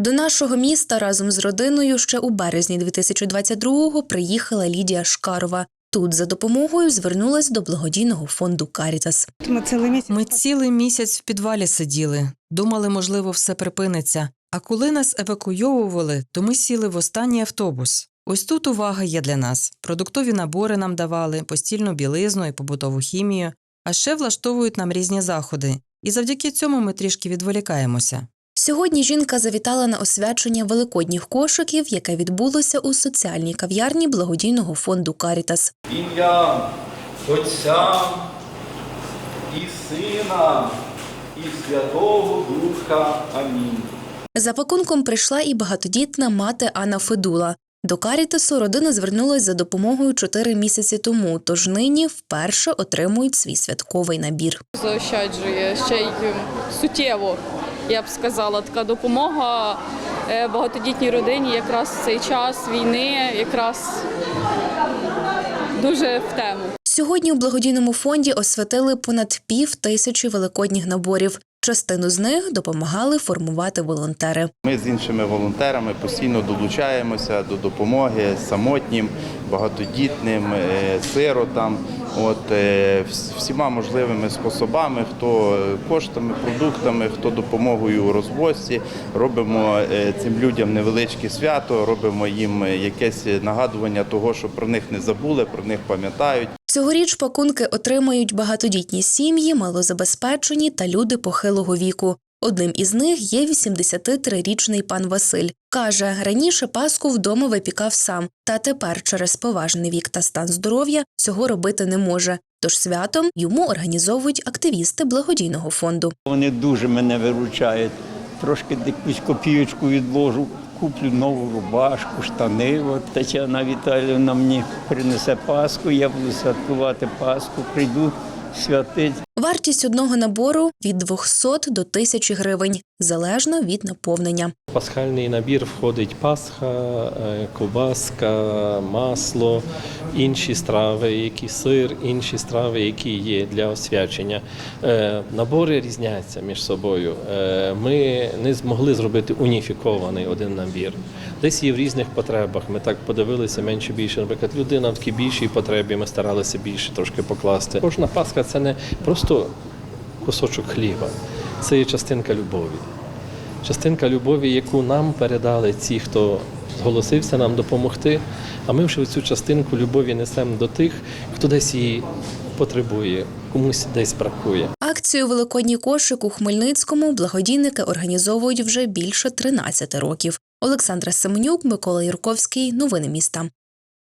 До нашого міста разом з родиною ще у березні 2022-го приїхала Лідія Шкарова. Тут за допомогою звернулась до благодійного фонду Карітас. Ми цілий місяць Ми цілий місяць в підвалі сиділи, думали, можливо, все припиниться. А коли нас евакуйовували, то ми сіли в останній автобус. Ось тут увага є для нас. Продуктові набори нам давали, постільну білизну і побутову хімію, а ще влаштовують нам різні заходи. І завдяки цьому ми трішки відволікаємося. Сьогодні жінка завітала на освячення великодніх кошиків, яке відбулося у соціальній кав'ярні благодійного фонду Карітас. ім'я Отця і Сина, і Святого Духа. Амінь. За пакунком прийшла і багатодітна мати Анна Федула. До Карітасу родина звернулась за допомогою чотири місяці тому, тож нині вперше отримують свій святковий набір. заощаджує ще й суттєво, я б сказала. Така допомога е, багатодітній родині якраз в цей час війни, якраз дуже в тему. Сьогодні у благодійному фонді освятили понад пів тисячі великодніх наборів. Частину з них допомагали формувати волонтери. Ми з іншими волонтерами постійно долучаємося до допомоги самотнім, багатодітним, е, сиротам. От е, всіма можливими способами, хто коштами, продуктами, хто допомогою у розвозці. Робимо е, цим людям невеличке свято, робимо їм якесь нагадування того, що про них не забули, про них пам'ятають. Цьогоріч пакунки отримають багатодітні сім'ї, малозабезпечені та люди похилого віку. Одним із них є 83-річний пан Василь. Каже, раніше Пасху вдома випікав сам, та тепер через поважний вік та стан здоров'я цього робити не може. Тож святом йому організовують активісти благодійного фонду. Вони дуже мене виручають. Трошки якусь копійочку відложу, куплю нову рубашку, штани. От Тетяна Віталіївна мені принесе Пасху, я буду святкувати Пасху, прийду святить. Вартість одного набору від 200 до 1000 гривень, залежно від наповнення. Пасхальний набір входить пасха, е, ковбаска, масло, інші страви, які сир, інші страви, які є для освячення. Е, Набори різняться між собою. Е, Ми не змогли зробити уніфікований один набір. Десь є в різних потребах. Ми так подивилися менше більше. Наприклад, людина в такій більшій потребі. Ми старалися більше трошки покласти. Кожна пасха це не просто кусочок хліба, це є частинка любові частинка любові, яку нам передали ті, хто зголосився нам допомогти. А ми вже цю частинку любові несемо до тих, хто десь її потребує, комусь десь бракує. Акцію Великодній кошик у Хмельницькому благодійники організовують вже більше 13 років. Олександра Семенюк, Микола Юрковський. Новини міста.